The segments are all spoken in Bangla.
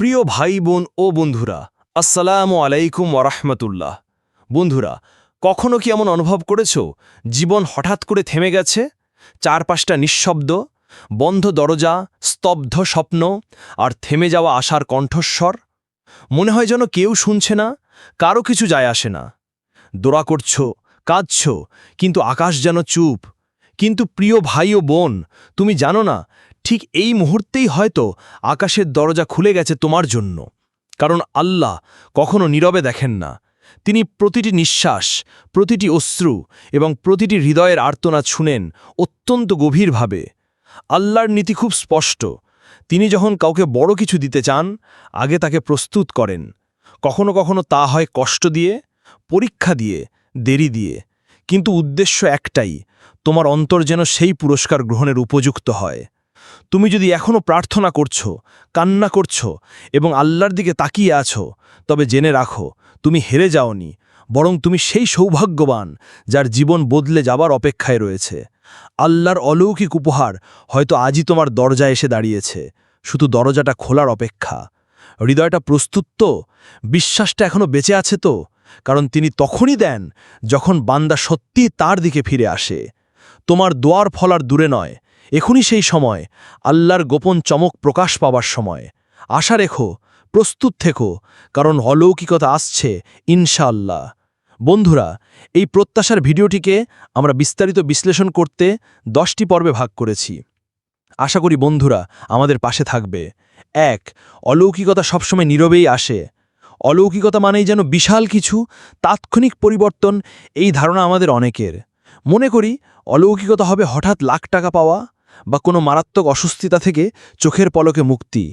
প্রিয় ভাই বোন ও বন্ধুরা, আসসালামু আলাইকুম ওরহমতুল্লাহ বন্ধুরা, কখনো কি এমন অনুভব করেছ? জীবন হঠাৎ করে থেমে গেছে? চারপাশটা নিঃশব্দ, বন্ধ দরজা, স্তব্ধ স্বপ্ন, আর থেমে যাওয়া আশার কণ্ঠস্বর? মনে হয় যেন কেউ শুনছে না, কারও কিছু যায় আসে না। দোড়া করছ, কাঁদছ, কিন্তু আকাশ যেন চুপ। কিন্তু প্রিয় ভাই ও বোন, তুমি জানো না ঠিক এই মুহূর্তেই হয়তো আকাশের দরজা খুলে গেছে তোমার জন্য। কারণ আল্লাহ কখনো নীরবে দেখেন না। তিনি প্রতিটি নিঃশ্বাস, প্রতিটি অশ্রু এবং প্রতিটি হৃদয়ের আর্তনা শুনেন অত্যন্ত গভীরভাবে। আল্লাহর নীতি খুব স্পষ্ট। তিনি যখন কাউকে বড় কিছু দিতে চান, আগে তাকে প্রস্তুত করেন। কখনো কখনো তা হয় কষ্ট দিয়ে, পরীক্ষা দিয়ে, দেরি দিয়ে। কিন্তু উদ্দেশ্য একটাই, তোমার অন্তর যেন সেই পুরস্কার গ্রহণের উপযুক্ত হয়। তুমি যদি এখনও প্রার্থনা করছ, কান্না করছ এবং আল্লাহর দিকে তাকিয়ে আছো, তবে জেনে রাখো, তুমি হেরে যাওনি, বরং তুমি সেই সৌভাগ্যবান যার জীবন বদলে যাবার অপেক্ষায় রয়েছে। আল্লাহর অলৌকিক উপহার হয়তো আজই তোমার দরজায় এসে দাঁড়িয়েছে, শুধু দরজাটা খোলার অপেক্ষা। হৃদয়টা প্রস্তুত তো? বিশ্বাসটা এখনও বেঁচে আছে তো? কারণ তিনি তখনই দেন যখন বান্দা সত্যি তার দিকে ফিরে আসে। তোমার দোয়ার ফলার দূরে নয় এখনই সেই সময়, আল্লাহর গোপন চমক প্রকাশ পাবার সময়। আশা রেখো, প্রস্তুত থেকো, কারণ অলৌকিকতা আসছে, ইনশাআল্লাহ। বন্ধুরা, এই প্রত্যাশার ভিডিওটিকে আমরা বিস্তারিত বিশ্লেষণ করতে দশটি পর্বে ভাগ করেছি। আশা করি বন্ধুরা, আমাদের পাশে থাকবে। এক, অলৌকিকতা সবসময় নীরবেই আসে। অলৌকিকতা মানেই যেন বিশাল কিছু, তাৎক্ষণিক পরিবর্তন, এই ধারণা আমাদের অনেকের। মনে করি, অলৌকিকতা হবে হঠাৎ লাখ টাকা পাওয়া বা কোনো মারাত্মক অসুস্থতা থেকে চোখের পলকে মুক্তি।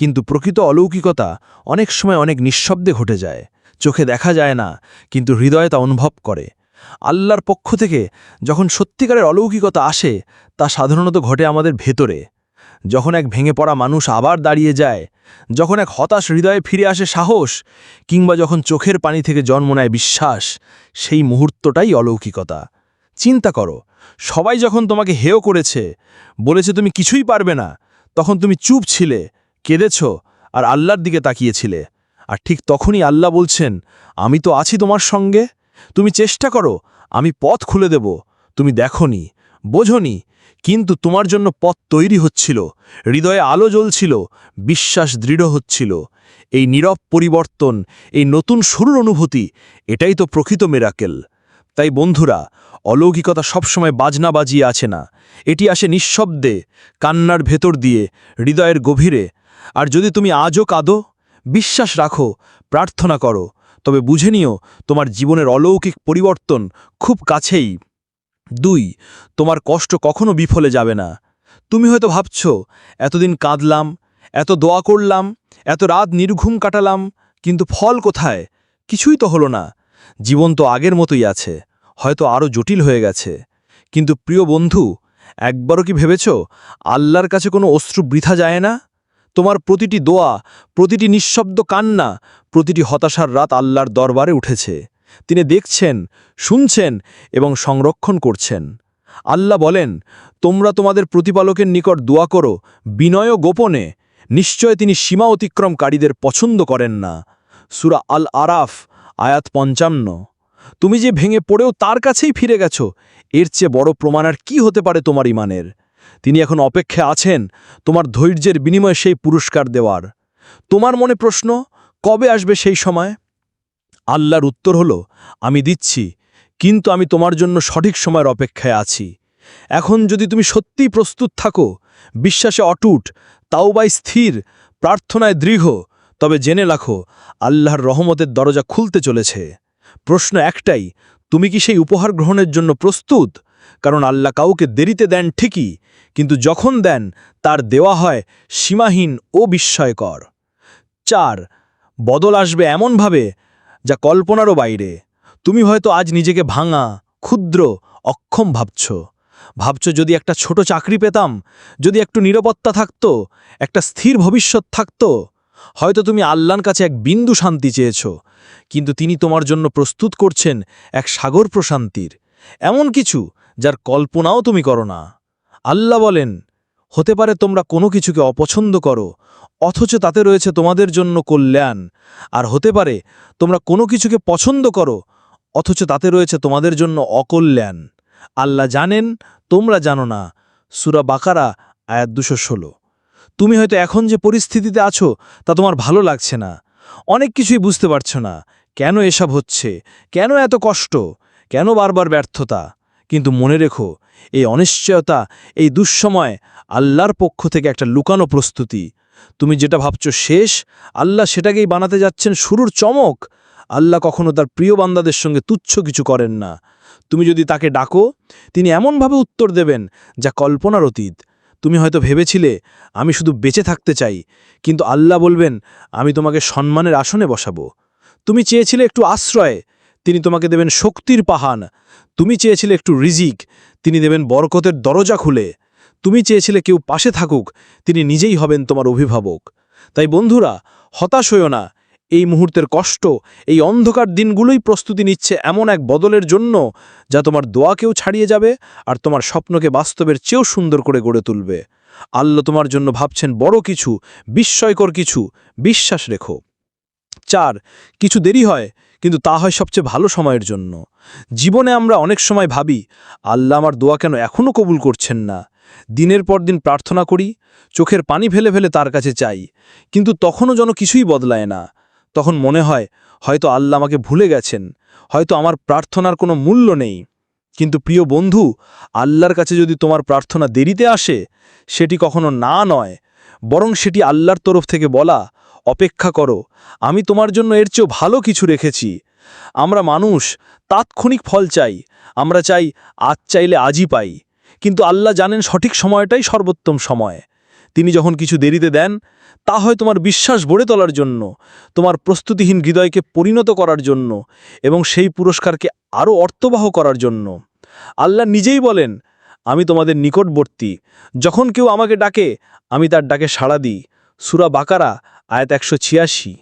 কিন্তু প্রকৃত অলৌকিকতা অনেক সময় অনেক নিঃশব্দে ঘটে যায়। চোখে দেখা যায় না, কিন্তু হৃদয়ে তা অনুভব করে। আল্লাহর পক্ষ থেকে যখন সত্যিকারের অলৌকিকতা আসে, তা সাধারণত ঘটে আমাদের ভেতরে। যখন এক ভেঙে পড়া মানুষ আবার দাঁড়িয়ে যায়, যখন এক হতাশ হৃদয়ে ফিরে আসে সাহস, কিংবা যখন চোখের পানি থেকে জন্ম নেয় বিশ্বাস, সেই মুহূর্তটাই অলৌকিকতা। চিন্তা করো সবাই যখন তোমাকে হেয় করেছে, বলেছে তুমি কিছুই পারবে না, তখন তুমি চুপ ছিলে, কেঁদেছ আর আল্লাহর দিকে তাকিয়েছিলে। আর ঠিক তখনই আল্লাহ বলছেন, আমি তো আছি তোমার সঙ্গে। তুমি চেষ্টা করো, আমি পথ খুলে দেব। তুমি দেখনি, বোঝনি, কিন্তু তোমার জন্য পথ তৈরি হচ্ছিল, হৃদয়ে আলো জ্বলছিল, বিশ্বাস দৃঢ় হচ্ছিল। এই নীরব পরিবর্তন, এই নতুন শুরুর অনুভূতি, এটাই তো প্রকৃত মেরাকেল তাই বন্ধুরা অলৌকিকতা সবসময় বাজনা বাজিয়ে আছে না। এটি আসে নিঃশব্দে, কান্নার ভেতর দিয়ে, হৃদয়ের গভীরে। আর যদি তুমি আজও কাঁদো, বিশ্বাস রাখো, প্রার্থনা করো, তবে বুঝে নিও, তোমার জীবনের অলৌকিক পরিবর্তন খুব কাছেই। দুই, তোমার কষ্ট কখনো বিফলে যাবে না। তুমি হয়তো ভাবছ, এতদিন কাঁদলাম, এত দোয়া করলাম, এত রাত নির্ঘুম কাটালাম, কিন্তু ফল কোথায়? কিছুই তো হলো না। জীবন তো আগের মতোই আছে। হয়তো আরও জটিল হয়ে গেছে। কিন্তু প্রিয় বন্ধু, একবারও কি ভেবেছ, আল্লাহর কাছে কোনো অশ্রু বৃথা যায় না? তোমার প্রতিটি দোয়া, প্রতিটি নিঃশব্দ কান্না, প্রতিটি হতাশার রাত আল্লাহর দরবারে উঠেছে। তিনি দেখছেন, শুনছেন এবং সংরক্ষণ করছেন। আল্লাহ বলেন, তোমরা তোমাদের প্রতিপালকের নিকট দোয়া করো, বিনয় গোপনে। নিশ্চয় তিনি সীমা অতিক্রমকারীদের পছন্দ করেন না। সুরা আল আরাফ আয়াত পঞ্চান্ন। তুমি যে ভেঙে পড়েও তার কাছেই ফিরে গেছো, এর চেয়ে বড় প্রমাণ আর কী হতে পারে তোমার ইমানের? তিনি এখন অপেক্ষা আছেন তোমার ধৈর্যের বিনিময়ে সেই পুরস্কার দেওয়ার। তোমার মনে প্রশ্ন, কবে আসবে সেই সময়? আল্লাহর উত্তর হল, আমি দিচ্ছি, কিন্তু আমি তোমার জন্য সঠিক সময়ের অপেক্ষায় আছি। এখন যদি তুমি সত্যিই প্রস্তুত থাকো, বিশ্বাসে অটুট তাওবাই স্থির, প্রার্থনায় দৃঢ়, তবে জেনে রাখো, আল্লাহর রহমতের দরজা খুলতে চলেছে। প্রশ্ন একটাই, তুমি কি সেই উপহার গ্রহণের জন্য প্রস্তুত? কারণ আল্লাহ কাউকে দেরিতে দেন ঠিকই, কিন্তু যখন দেন, তার দেওয়া হয় সীমাহীন ও বিস্ময়কর। চার, বদল আসবে এমনভাবে যা কল্পনারও বাইরে। তুমি হয়তো আজ নিজেকে ভাঙা, ক্ষুদ্র, অক্ষম ভাবছ। ভাবছ যদি একটা ছোট চাকরি পেতাম, যদি একটু নিরাপত্তা থাকতো, একটা স্থির ভবিষ্যৎ থাকতো হয়তো তুমি আল্লাহর কাছে এক বিন্দু শান্তি চেয়েছ, কিন্তু তিনি তোমার জন্য প্রস্তুত করছেন এক সাগর প্রশান্তির। এমন কিছু যার কল্পনাও তুমি করো না। আল্লাহ বলেন, হতে পারে তোমরা কোনো কিছুকে অপছন্দ করো, অথচ তাতে রয়েছে তোমাদের জন্য কল্যাণ। আর হতে পারে তোমরা কোনো কিছুকে পছন্দ করো, অথচ তাতে রয়েছে তোমাদের জন্য অকল্যাণ। আল্লাহ জানেন, তোমরা জানো না। সুরা বাকারা, আয়াত দুশো ষোলো। তুমি হয়তো এখন যে পরিস্থিতিতে আছো, তা তোমার ভালো লাগছে না। অনেক কিছুই বুঝতে পারছ না। কেন এসব হচ্ছে? কেন এত কষ্ট? কেন বারবার ব্যর্থতা? কিন্তু মনে রেখো, এই অনিশ্চয়তা, এই দুঃসময় আল্লাহর পক্ষ থেকে একটা লুকানো প্রস্তুতি। তুমি যেটা ভাবছ শেষ, আল্লাহ সেটাকেই বানাতে যাচ্ছেন শুরুর চমক। আল্লাহ কখনো তার প্রিয় বান্দাদের সঙ্গে তুচ্ছ কিছু করেন না। তুমি যদি তাকে ডাকো, তিনি এমনভাবে উত্তর দেবেন যা কল্পনার অতীত। তুমি হয়তো ভেবেছিলে, আমি শুধু বেঁচে থাকতে চাই, কিন্তু আল্লাহ বলবেন, আমি তোমাকে সম্মানের আসনে বসাবো। তুমি চেয়েছিলে একটু আশ্রয়, তিনি তোমাকে দেবেন শক্তির পাহান। তুমি চেয়েছিলে একটু রিজিক, তিনি দেবেন বরকতের দরজা খুলে। তুমি চেয়েছিলে কেউ পাশে থাকুক, তিনি নিজেই হবেন তোমার অভিভাবক। তাই বন্ধুরা, হতাশ হইও না এই মুহূর্তের কষ্ট, এই অন্ধকার দিনগুলোই প্রস্তুতি নিচ্ছে এমন এক বদলের জন্য যা তোমার দোয়াকেও ছাড়িয়ে যাবে আর তোমার স্বপ্নকে বাস্তবের চেয়েও সুন্দর করে গড়ে তুলবে। আল্লাহ তোমার জন্য ভাবছেন বড় কিছু, বিস্ময়কর কিছু, বিশ্বাস রেখো। চার, কিছু দেরি হয়, কিন্তু তা হয় সবচেয়ে ভালো সময়ের জন্য। জীবনে আমরা অনেক সময় ভাবি, আল্লাহ আমার দোয়া কেন এখনও কবুল করছেন না? দিনের পর দিন প্রার্থনা করি, চোখের পানি ফেলে ফেলে তার কাছে চাই, কিন্তু তখনও যেন কিছুই বদলায় না। তখন মনে হয়, হয়তো আল্লাহ আমাকে ভুলে গেছেন, হয়তো আমার প্রার্থনার কোনো মূল্য নেই। কিন্তু প্রিয় বন্ধু, আল্লাহর কাছে যদি তোমার প্রার্থনা দেরিতে আসে, সেটি কখনো না নয়, বরং সেটি আল্লাহর তরফ থেকে বলা, অপেক্ষা করো, আমি তোমার জন্য এর চেয়েও ভালো কিছু রেখেছি। আমরা মানুষ, তাৎক্ষণিক ফল চাই, আমরা চাই আজ চাইলে আজই পাই, কিন্তু আল্লাহ জানেন সঠিক সময়টাই সর্বোত্তম সময়। তিনি যখন কিছু দেরিতে দেন, তা হয় তোমার বিশ্বাস গড়ে তোলার জন্য, তোমার প্রস্তুতিহীন হৃদয়কে পরিণত করার জন্য এবং সেই পুরস্কারকে আরও অর্থবাহ করার জন্য। আল্লাহ নিজেই বলেন, আমি তোমাদের নিকটবর্তী। যখন কেউ আমাকে ডাকে, আমি তার ডাকে সাড়া দিই। সুরা বাকারা, আয়াত একশো ছিয়াশি।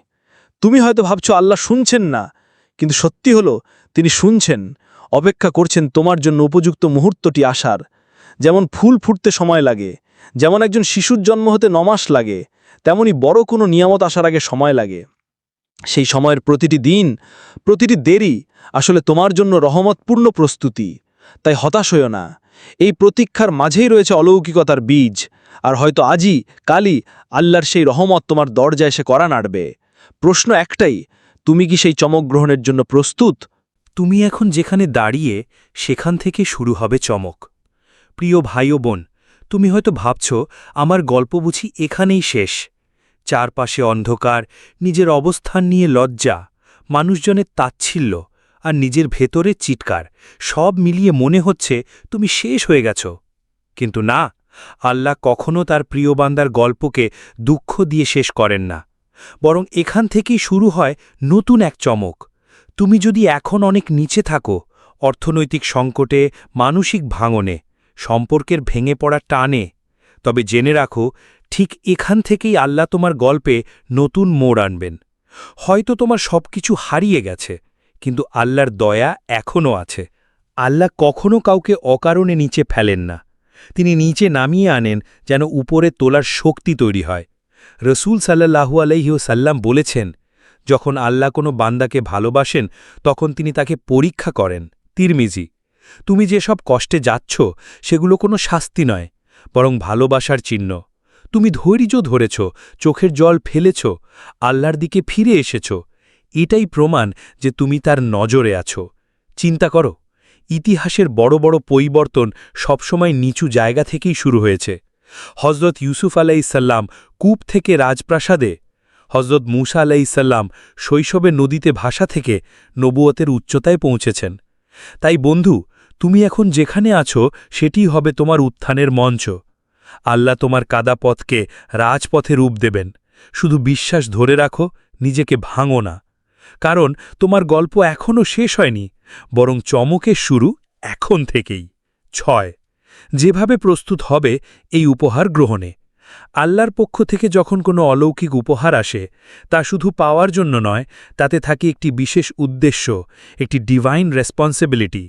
তুমি হয়তো ভাবছ, আল্লাহ শুনছেন না। কিন্তু সত্যি হলো, তিনি শুনছেন, অপেক্ষা করছেন তোমার জন্য উপযুক্ত মুহূর্তটি আসার। যেমন ফুল ফুটতে সময় লাগে যেমন একজন শিশুর জন্ম হতে নমাস লাগে, তেমনি বড় কোনো নিয়ামত আসার আগে সময় লাগে। সেই সময়ের প্রতিটি দিন, প্রতিটি দেরি আসলে তোমার জন্য রহমতপূর্ণ প্রস্তুতি। তাই হতাশ হইও না। এই প্রতীক্ষার মাঝেই রয়েছে অলৌকিকতার বীজ, আর হয়তো আজই, কালই আল্লাহর সেই রহমত তোমার দরজায় এসে করা নাড়বে। প্রশ্ন একটাই, তুমি কি সেই চমক গ্রহণের জন্য প্রস্তুত? তুমি এখন যেখানে দাঁড়িয়ে, সেখান থেকে শুরু হবে চমক। প্রিয় ভাই ও বোন তুমি হয়তো ভাবছ, আমার গল্প বুঝি এখানেই শেষ। চারপাশে অন্ধকার, নিজের অবস্থান নিয়ে লজ্জা, মানুষজনের তাচ্ছিল্য আর নিজের ভেতরে চিৎকার, সব মিলিয়ে মনে হচ্ছে তুমি শেষ হয়ে গেছ। কিন্তু না, আল্লাহ কখনও তার প্রিয় বান্দার গল্পকে দুঃখ দিয়ে শেষ করেন না। বরং এখান থেকেই শুরু হয় নতুন এক চমক। তুমি যদি এখন অনেক নিচে থাকো, অর্থনৈতিক সংকটে, মানসিক ভাঙনে সম্পর্কের ভেঙে পড়া টানে। তবে জেনে রাখো, ঠিক এখান থেকেই আল্লাহ তোমার গল্পে নতুন মোড় আনবেন। হয়তো তোমার সবকিছু হারিয়ে গেছে, কিন্তু আল্লাহর দয়া এখনও আছে। আল্লাহ কখনও কাউকে অকারণে নিচে ফেলেন না। তিনি নিচে নামিয়ে আনেন যেন উপরে তোলার শক্তি তৈরি হয়। রসুল সাল্লাহু আলহিউসাল্লাম বলেছেন, যখন আল্লাহ কোনো বান্দাকে ভালোবাসেন, তখন তিনি তাকে পরীক্ষা করেন। তিরমিজি তুমি যেসব কষ্টে যাচ্ছ, সেগুলো কোনো শাস্তি নয়, বরং ভালোবাসার চিহ্ন। তুমি ধৈর্য ধরেছ, চোখের জল ফেলেছ, আল্লাহর দিকে ফিরে এসেছ। এটাই প্রমাণ যে তুমি তার নজরে আছো। চিন্তা করো, ইতিহাসের বড় বড় পরিবর্তন সবসময় নিচু জায়গা থেকেই শুরু হয়েছে। হজরত ইউসুফ আলাইসাল্লাম কূপ থেকে রাজপ্রাসাদে হজরত মুসা আলাইসাল্লাম শৈশবে নদীতে ভাষা থেকে নবুয়তের উচ্চতায় পৌঁছেছেন। তাই বন্ধু তুমি এখন যেখানে আছো সেটি হবে তোমার উত্থানের মঞ্চ। আল্লাহ তোমার কাদা পথকে রাজপথে রূপ দেবেন। শুধু বিশ্বাস ধরে রাখো, নিজেকে ভাঙো না। কারণ তোমার গল্প এখনও শেষ হয়নি, বরং চমকের শুরু এখন থেকেই। ছয়, যেভাবে প্রস্তুত হবে এই উপহার গ্রহণে। আল্লাহর পক্ষ থেকে যখন কোনো অলৌকিক উপহার আসে, তা শুধু পাওয়ার জন্য নয়, তাতে থাকে একটি বিশেষ উদ্দেশ্য, একটি ডিভাইন রেসপন্সিবিলিটি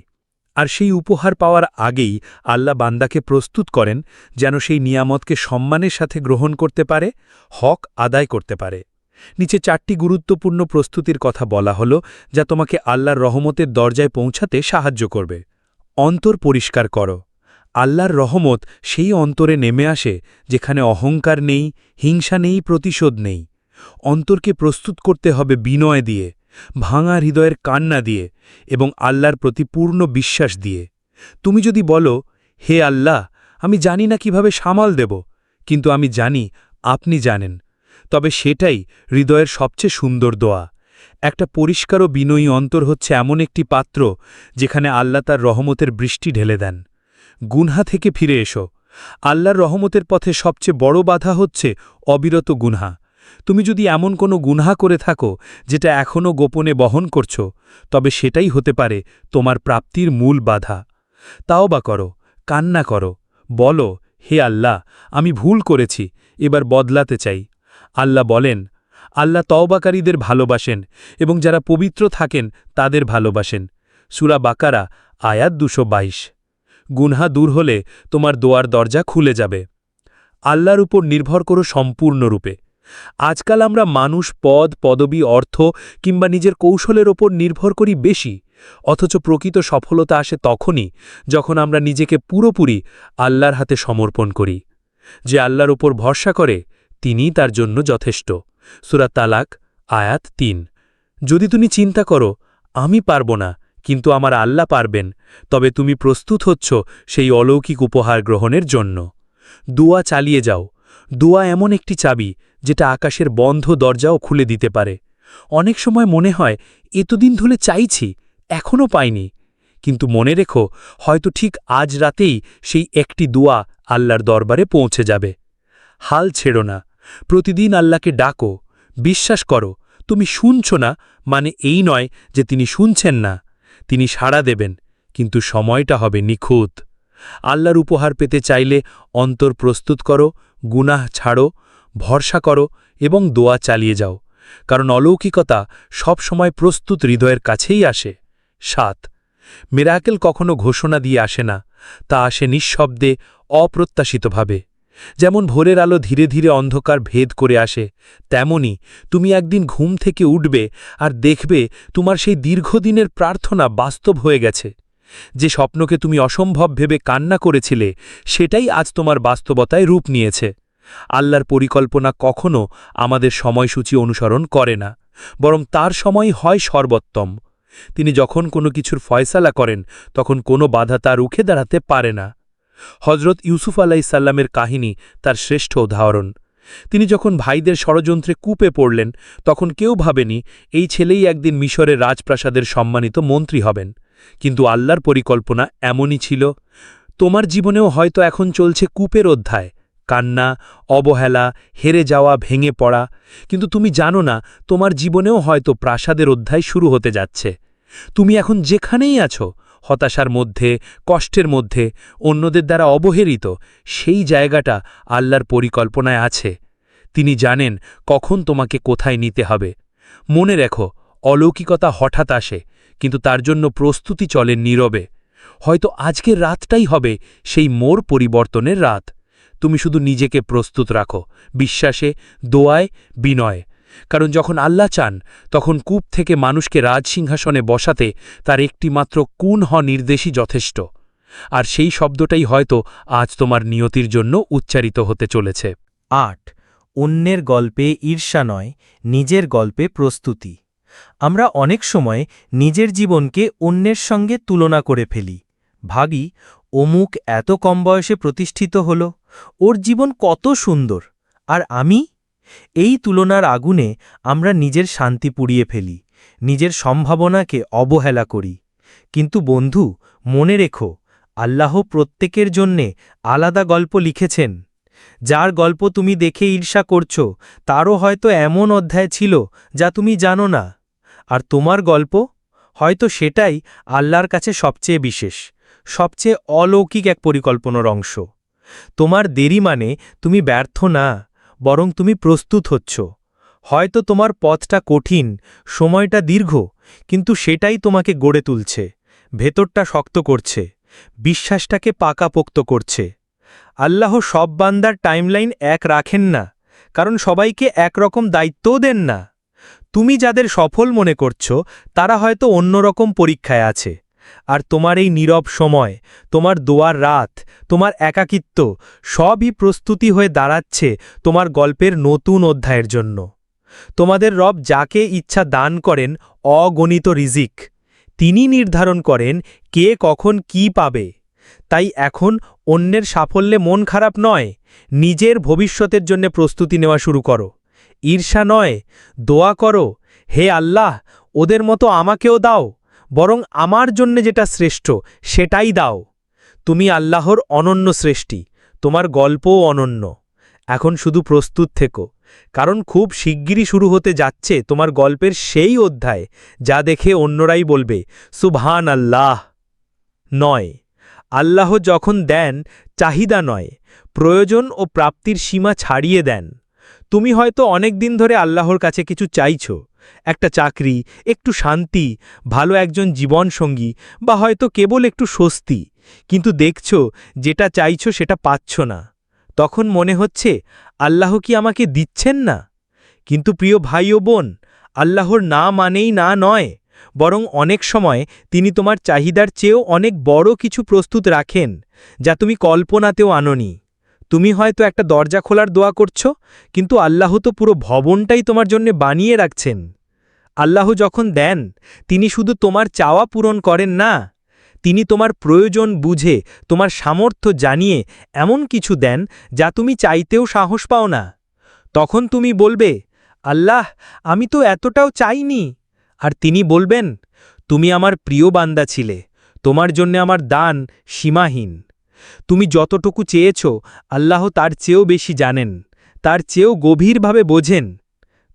আর সেই উপহার পাওয়ার আগেই আল্লাহ বান্দাকে প্রস্তুত করেন যেন সেই নিয়ামতকে সম্মানের সাথে গ্রহণ করতে পারে, হক আদায় করতে পারে। নিচে চারটি গুরুত্বপূর্ণ প্রস্তুতির কথা বলা হল যা তোমাকে আল্লাহর রহমতের দরজায় পৌঁছাতে সাহায্য করবে। অন্তর পরিষ্কার করো। আল্লাহর রহমত সেই অন্তরে নেমে আসে যেখানে অহংকার নেই, হিংসা নেই, প্রতিশোধ নেই। অন্তরকে প্রস্তুত করতে হবে বিনয় দিয়ে। ভাঙা হৃদয়ের কান্না দিয়ে এবং আল্লাহর প্রতি পূর্ণ বিশ্বাস দিয়ে। তুমি যদি বলো, হে আল্লাহ, আমি জানি না কীভাবে সামাল দেব, কিন্তু আমি জানি আপনি জানেন। তবে সেটাই হৃদয়ের সবচেয়ে সুন্দর দোয়া। একটা পরিষ্কার ও বিনয়ী অন্তর হচ্ছে এমন একটি পাত্র যেখানে আল্লাহ তার রহমতের বৃষ্টি ঢেলে দেন। গুনহা থেকে ফিরে এসো। আল্লাহর রহমতের পথে সবচেয়ে বড় বাধা হচ্ছে অবিরত গুনহা। তুমি যদি এমন কোনো গুনহা করে থাকো, যেটা এখনও গোপনে বহন করছ, তবে সেটাই হতে পারে তোমার প্রাপ্তির মূল বাধা। তাও বা করো, কান্না করো, বলো, হে আল্লাহ, আমি ভুল করেছি, এবার বদলাতে চাই। আল্লাহ বলেন, আল্লাহ তওবাকারীদের ভালোবাসেন, এবং যারা পবিত্র থাকেন, তাদের ভালোবাসেন। সুরা বাকারা, আয়াত দুশো বাইশ। গুনহা দূর হলে তোমার দোয়ার দরজা খুলে যাবে। আল্লাহর উপর নির্ভর করো সম্পূর্ণরূপে। আজকাল আমরা মানুষ পদ, পদবি, অর্থ কিংবা নিজের কৌশলের ওপর নির্ভর করি বেশি। অথচ প্রকৃত সফলতা আসে তখনই যখন আমরা নিজেকে পুরোপুরি আল্লাহর হাতে সমর্পণ করি। যে আল্লাহর উপর ভরসা করে, তিনিই তার জন্য যথেষ্ট। সুরা তালাক, আয়াত তিন। যদি তুমি চিন্তা করো, আমি পারব না, কিন্তু আমার আল্লাহ পারবেন, তবে তুমি প্রস্তুত হচ্ছ সেই অলৌকিক উপহার গ্রহণের জন্য। দুয়া চালিয়ে যাও। দুয়া এমন একটি চাবি যেটা আকাশের বন্ধ দরজাও খুলে দিতে পারে। অনেক সময় মনে হয়, এতদিন ধরে চাইছি, এখনও পাইনি। কিন্তু মনে রেখো, হয়তো ঠিক আজ রাতেই সেই একটি দোয়া আল্লাহর দরবারে পৌঁছে যাবে। হাল ছেড়ো না। প্রতিদিন আল্লাহকে ডাকো। বিশ্বাস করো, তুমি শুনছ না মানে এই নয় যে তিনি শুনছেন না। তিনি সাড়া দেবেন, কিন্তু সময়টা হবে নিখুঁত। আল্লাহর উপহার পেতে চাইলে অন্তর প্রস্তুত করো, গুনাহ ছাড়ো ভরসা করো এবং দোয়া চালিয়ে যাও, কারণ অলৌকিকতা সবসময় প্রস্তুত হৃদয়ের কাছেই আসে। সাত, মেরাকেল কখনো ঘোষণা দিয়ে আসে না, তা আসে নিঃশব্দে, অপ্রত্যাশিতভাবে। যেমন ভোরের আলো ধীরে ধীরে অন্ধকার ভেদ করে আসে, তেমনি তুমি একদিন ঘুম থেকে উঠবে আর দেখবে তোমার সেই দীর্ঘদিনের প্রার্থনা বাস্তব হয়ে গেছে। যে স্বপ্নকে তুমি অসম্ভব ভেবে কান্না করেছিলে, সেটাই আজ তোমার বাস্তবতায় রূপ নিয়েছে। আল্লাহর পরিকল্পনা কখনো আমাদের সময়সূচি অনুসরণ করে না, বরং তার সময় হয় সর্বোত্তম। তিনি যখন কোনো কিছুর ফয়সালা করেন, তখন কোনো বাধা তা রুখে দাঁড়াতে পারে না। হজরত ইউসুফ আলাইসাল্লামের কাহিনী তার শ্রেষ্ঠ উদাহরণ। তিনি যখন ভাইদের ষড়যন্ত্রে কূপে পড়লেন, তখন কেউ ভাবেনি এই ছেলেই একদিন মিশরের রাজপ্রাসাদের সম্মানিত মন্ত্রী হবেন। কিন্তু আল্লাহর পরিকল্পনা এমনই ছিল, তোমার জীবনেও হয়তো এখন চলছে কূপের অধ্যায়। কান্না, অবহেলা, হেরে যাওয়া, ভেঙে পড়া। কিন্তু তুমি জানো না, তোমার জীবনেও হয়তো প্রাসাদের অধ্যায় শুরু হতে যাচ্ছে। তুমি এখন যেখানেই আছো, হতাশার মধ্যে, কষ্টের মধ্যে, অন্যদের দ্বারা অবহেলিত, সেই জায়গাটা আল্লাহর পরিকল্পনায় আছে। তিনি জানেন কখন তোমাকে কোথায় নিতে হবে। মনে রেখো, অলৌকিকতা হঠাৎ আসে, কিন্তু তার জন্য প্রস্তুতি চলে নীরবে। হয়তো আজকের রাতটাই হবে সেই মোর পরিবর্তনের রাত। তুমি শুধু নিজেকে প্রস্তুত রাখো, বিশ্বাসে, দোয়ায়, বিনয়। কারণ যখন আল্লাহ চান, তখন কূপ থেকে মানুষকে রাজসিংহাসনে বসাতে তার একটিমাত্র কুন হ নির্দেশই যথেষ্ট। আর সেই শব্দটাই হয়তো আজ তোমার নিয়তির জন্য উচ্চারিত হতে চলেছে। আট, অন্যের গল্পে ঈর্ষা নয়, নিজের গল্পে প্রস্তুতি। আমরা অনেক সময় নিজের জীবনকে অন্যের সঙ্গে তুলনা করে ফেলি। ভাগি অমুক এত কম বয়সে প্রতিষ্ঠিত হল, ওর জীবন কত সুন্দর, আর আমি? এই তুলনার আগুনে আমরা নিজের শান্তি পুড়িয়ে ফেলি, নিজের সম্ভাবনাকে অবহেলা করি। কিন্তু বন্ধু, মনে রেখো, আল্লাহ প্রত্যেকের জন্যে আলাদা গল্প লিখেছেন। যার গল্প তুমি দেখে ঈর্ষা করছ, তারও হয়তো এমন অধ্যায় ছিল যা তুমি জানো না। আর তোমার গল্প? হয়তো সেটাই আল্লাহর কাছে সবচেয়ে বিশেষ। সবচেয়ে অলৌকিক এক পরিকল্পনার অংশ। তোমার দেরি মানে তুমি ব্যর্থ না, বরং তুমি প্রস্তুত হচ্ছ। হয়তো তোমার পথটা কঠিন, সময়টা দীর্ঘ, কিন্তু সেটাই তোমাকে গড়ে তুলছে, ভেতরটা শক্ত করছে, বিশ্বাসটাকে পাকাপোক্ত করছে। আল্লাহ সব বান্দার টাইমলাইন এক রাখেন না, কারণ সবাইকে একরকম দায়িত্বও দেন না। তুমি যাদের সফল মনে করছ, তারা হয়তো অন্যরকম পরীক্ষায় আছে। আর তোমার এই নীরব সময়, তোমার দোয়ার রাত, তোমার একাকিত্ব, সবই প্রস্তুতি হয়ে দাঁড়াচ্ছে তোমার গল্পের নতুন অধ্যায়ের জন্য। তোমাদের রব যাকে ইচ্ছা দান করেন, অগণিত রিজিক। তিনি নির্ধারণ করেন কে কখন কি পাবে। তাই এখন অন্যের সাফল্যে মন খারাপ নয়, নিজের ভবিষ্যতের জন্য প্রস্তুতি নেওয়া শুরু করো। ঈর্ষা নয়, দোয়া করো, হে আল্লাহ, ওদের মতো আমাকেও দাও। বরং আমার জন্যে যেটা শ্রেষ্ঠ, সেটাই দাও। তুমি আল্লাহর অনন্য সৃষ্টি, তোমার গল্পও অনন্য। এখন শুধু প্রস্তুত থেকো, কারণ খুব শিগগিরই শুরু হতে যাচ্ছে তোমার গল্পের সেই অধ্যায়, যা দেখে অন্যরাই বলবে সুবহান আল্লাহ নয়, আল্লাহ যখন দেন, চাহিদা নয়, প্রয়োজন ও প্রাপ্তির সীমা ছাড়িয়ে দেন। তুমি হয়তো অনেক দিন ধরে আল্লাহর কাছে কিছু চাইছো একটা চাকরি, একটু শান্তি, ভালো একজন জীবনসঙ্গী, বা হয়তো কেবল একটু স্বস্তি। কিন্তু দেখছ, যেটা চাইছো সেটা পাচ্ছ না। তখন মনে হচ্ছে, আল্লাহ কি আমাকে দিচ্ছেন না? কিন্তু প্রিয় ভাই ও বোন, আল্লাহর না মানেই না নয়, বরং অনেক সময় তিনি তোমার চাহিদার চেয়েও অনেক বড় কিছু প্রস্তুত রাখেন, যা তুমি কল্পনাতেও আননি। তুমি হয়তো একটা দরজা খোলার দোয়া করছ, কিন্তু আল্লাহ তো পুরো ভবনটাই তোমার জন্য বানিয়ে রাখছেন। আল্লাহ যখন দেন, তিনি শুধু তোমার চাওয়া পূরণ করেন না, তিনি তোমার প্রয়োজন বুঝে, তোমার সামর্থ্য জানিয়ে এমন কিছু দেন যা তুমি চাইতেও সাহস পাও না। তখন তুমি বলবে, আল্লাহ, আমি তো এতটাও চাইনি। আর তিনি বলবেন, তুমি আমার প্রিয় বান্দা ছিলে, তোমার জন্য আমার দান সীমাহীন। তুমি যতটুকু চেয়েছ, আল্লাহ তার চেয়েও বেশি জানেন, তার চেয়েও গভীরভাবে বোঝেন।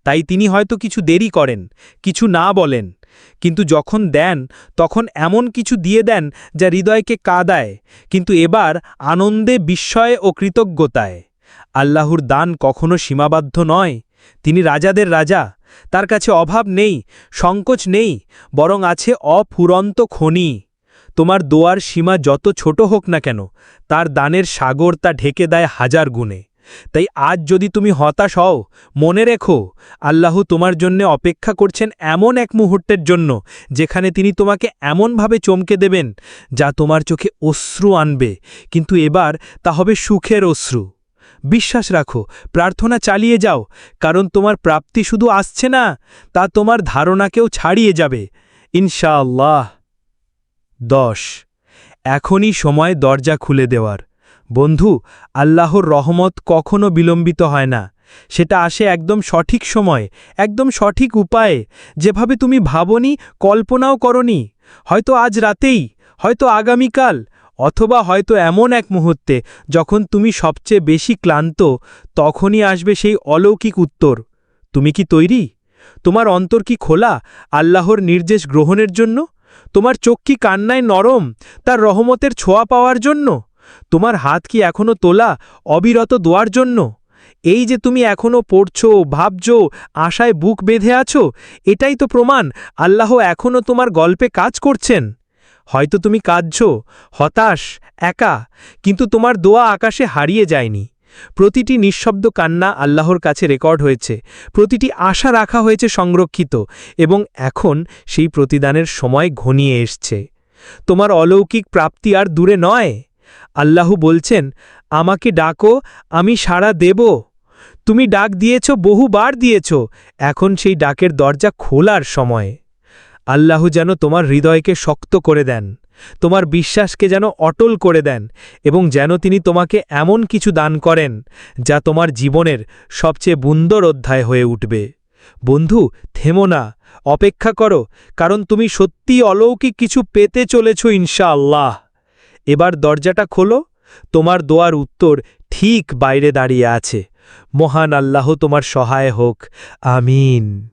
তাই তিনি হয়তো কিছু দেরি করেন, কিছু না বলেন, কিন্তু যখন দেন, তখন এমন কিছু দিয়ে দেন যা হৃদয়কে কাদায়, কিন্তু এবার আনন্দে বিস্ময়ে ও কৃতজ্ঞতায়। আল্লাহর দান কখনো সীমাবদ্ধ নয়, তিনি রাজাদের রাজা, তার কাছে অভাব নেই, সংকোচ নেই, বরং আছে অফুরন্ত খনি। তোমার দোয়ার সীমা যত ছোট হোক না কেন, তার দানের সাগর তা ঢেকে দেয় হাজার গুণে। তাই আজ যদি তুমি হতাশ হও, মনে রেখো, আল্লাহ তোমার জন্য অপেক্ষা করছেন এমন এক মুহূর্তের জন্য, যেখানে তিনি তোমাকে এমনভাবে চমকে দেবেন, যা তোমার চোখে অশ্রু আনবে, কিন্তু এবার তা হবে সুখের অশ্রু। বিশ্বাস রাখো, প্রার্থনা চালিয়ে যাও, কারণ তোমার প্রাপ্তি শুধু আসছে না, তা তোমার ধারণাকেও ছাড়িয়ে যাবে। ইনশাআল্লাহ। দশ। এখনই সময় দরজা খুলে দেওয়ার। বন্ধু, আল্লাহর রহমত কখনো বিলম্বিত হয় না। সেটা আসে একদম সঠিক সময়, একদম সঠিক উপায়ে। যেভাবে তুমি ভাবনি, কল্পনাও করনি। হয়তো আজ রাতেই, হয়তো আগামীকাল, অথবা হয়তো এমন এক মুহূর্তে, যখন তুমি সবচেয়ে বেশি ক্লান্ত, তখনই আসবে সেই অলৌকিক উত্তর। তুমি কি তৈরি? তোমার অন্তর কি খোলা, আল্লাহর নির্দেশ গ্রহণের জন্য? তোমার চোখ কি কান্নায় নরম? তার রহমতের ছোঁয়া পাওয়ার জন্য? তোমার হাত কি এখনও তোলা অবিরত দোয়ার জন্য? এই যে তুমি এখনও পড়ছো, ভাবছ, আশায় বুক বেঁধে আছো, এটাই তো প্রমাণ আল্লাহ এখনও তোমার গল্পে কাজ করছেন। হয়তো তুমি কাঁদছ, হতাশ, একা, কিন্তু তোমার দোয়া আকাশে হারিয়ে যায়নি। প্রতিটি নিঃশব্দ কান্না আল্লাহর কাছে রেকর্ড হয়েছে, প্রতিটি আশা রাখা হয়েছে সংরক্ষিত, এবং এখন সেই প্রতিদানের সময় ঘনিয়ে এসছে। তোমার অলৌকিক প্রাপ্তি আর দূরে নয়। আল্লাহ বলছেন, আমাকে ডাকো, আমি সাড়া দেব। তুমি ডাক দিয়েছ, বহুবার দিয়েছ। এখন সেই ডাকের দরজা খোলার সময়। আল্লাহ যেন তোমার হৃদয়কে শক্ত করে দেন। তোমার বিশ্বাসকে যেন অটল করে দেন এবং যেন তিনি তোমাকে এমন কিছু দান করেন যা তোমার জীবনের সবচেয়ে বুন্দর অধ্যায় হয়ে উঠবে। বন্ধু, থেমো না, অপেক্ষা করো, কারণ তুমি সত্যিই অলৌকিক কিছু পেতে চলেছ ইনশাআল্লাহ। এবার দরজাটা খোলো, তোমার দোয়ার উত্তর ঠিক বাইরে দাঁড়িয়ে আছে। মহান আল্লাহ তোমার সহায় হোক, আমিন।